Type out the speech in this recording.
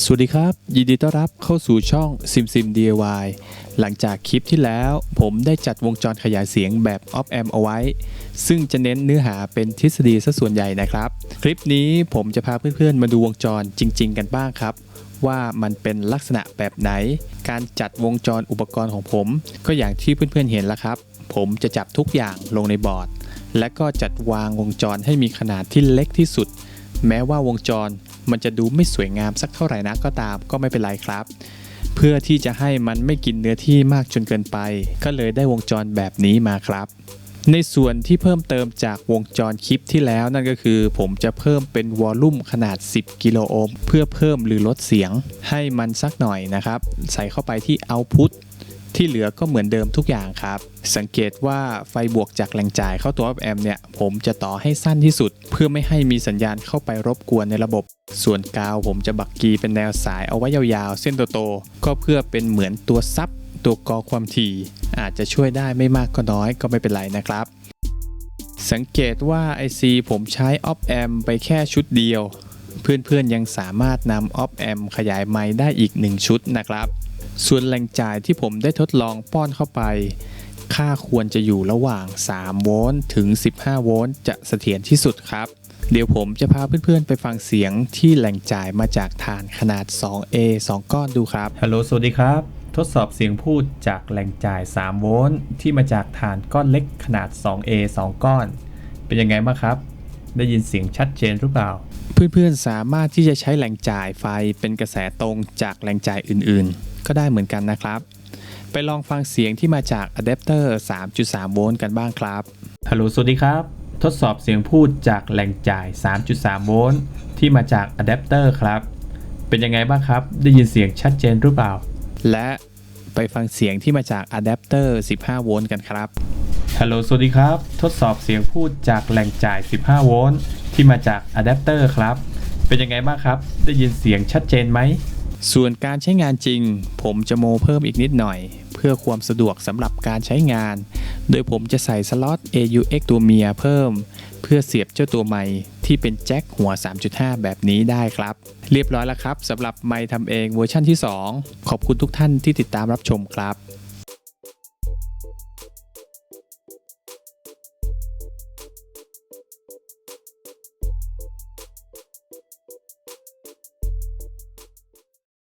สวัสดีครับ ยินดีต้อนรับเข้าสู่ช่อง SimSim DIY หลังจากคลิปที่แล้ว ผมได้จัดวงจรขยายเสียงแบบ Op Amp เอาไว้ ซึ่งจะเน้นเนื้อหาเป็นทฤษฎีซะส่วนใหญ่นะครับ คลิปนี้ผมจะพาเพื่อนๆ มาดูวงจรจริง ๆ กันบ้างครับ ว่ามันเป็นลักษณะแบบไหน การจัดวงจรอุปกรณ์ของผม ก็อย่างที่เพื่อนๆเห็นแล้วครับ ผมจะจับทุกอย่างลงในบอร์ด และก็จัดวางวงจรให้มีขนาดที่เล็กที่สุด แม้ว่าวงจร มันจะดูไม่สวยงามสักเท่าไหร่นะก็ตามก็ไม่เป็นไรครับ เพื่อที่จะให้มันไม่กินเนื้อที่มากจนเกินไป ก็เลยได้วงจรแบบนี้มาครับ ในส่วนที่เพิ่มเติมจากวงจรคลิปที่แล้วนั่นก็คือ ผมจะเพิ่มเป็นวอลลุ่มขนาด 10 กิโลโอห์มเพื่อเพิ่มหรือลดเสียงให้มันสักหน่อยนะครับ ใส่เข้าไปที่ Output ที่เหลือก็เหมือนเดิมทุกอย่างครับ สังเกตว่าไฟบวกจากแหล่งจ่ายเข้าตัวอแอมเนี่ย ผมจะต่อให้สั้นที่สุด เพื่อไม่ให้มีสัญญาณเข้าไปรบกวนในระบบ ส่วนกาวผมจะบักกีเป็นแนวสายเอาไว้ยาวๆ เส้นโตๆก็เพื่อเป็นเหมือนตัวซับตัวกอความถี่อาจจะช่วยได้ไม่มากก็น้อยก็ไม่เป็นไรนะครับ สังเกตว่า IC ผมใช้ออฟแอมไปแค่ชุดเดียว เพื่อนๆยังสามารถนำออฟแอมขยายไมค์ได้อีก 1 ชุดนะครับ ส่วนแหล่งจ่ายที่ผมได้ทดลองป้อนเข้าไป ค่าควรจะอยู่ระหว่าง 3 โวลต์ถึง 15 โวลต์จะเสถียรที่สุดครับ เดี๋ยวผมจะพาเพื่อนๆ ไปฟังเสียงที่แหล่งจ่ายมาจากฐานขนาด 2A 2 ก้อนดูครับ ฮัลโหล สวัสดีครับ ทดสอบเสียงพูดจากแหล่งจ่าย 3 โวลต์ที่มาจากฐานก้อนเล็กขนาด 2A 2 ก้อน เป็นยังไงบ้างครับ ได้ยินเสียงชัดเจนหรือเปล่า เพื่อนๆสามารถที่จะใช้แหล่งจ่ายไฟเป็นกระแสตรงจากแหล่งจ่ายอื่นๆ ก็ได้เหมือนกันนะครับ ไปลองฟังเสียงที่มาจากอะแดปเตอร์ 3.3 โวลต์กันบ้างครับฮัลโหลสวัสดีครับ ทดสอบเสียงพูดจากแหล่งจ่าย 3.3 โวลต์ที่มาจากอะแดปเตอร์ครับ เป็นยังไงบ้างครับ ได้ยินเสียงชัดเจนหรือเปล่า และไปฟังเสียงที่มาจากอะแดปเตอร์ 15 โวลต์กันครับ ฮัลโหล สวัสดีครับ ทดสอบเสียงพูดจากแหล่งจ่าย 15 โวลต์ที่มาจากอะแดปเตอร์ครับ เป็นยังไงบ้างครับ ได้ยินเสียงชัดเจนไหม ส่วนการใช้งานจริง ผมจะโมเพิ่มอีกนิดหน่อย เพื่อความสะดวกสำหรับการใช้งาน โดยผมจะใส่สล็อต AUX ตัวเมียเพิ่ม เพื่อเสียบเจ้าตัวไม้ที่เป็นแจ็คหัว 3.5 แบบนี้ได้ครับ เรียบร้อยแล้วครับสำหรับไม้ทำเองเวอร์ชั่นที่ 2 ขอบคุณทุกท่านที่ติดตามรับชมครับ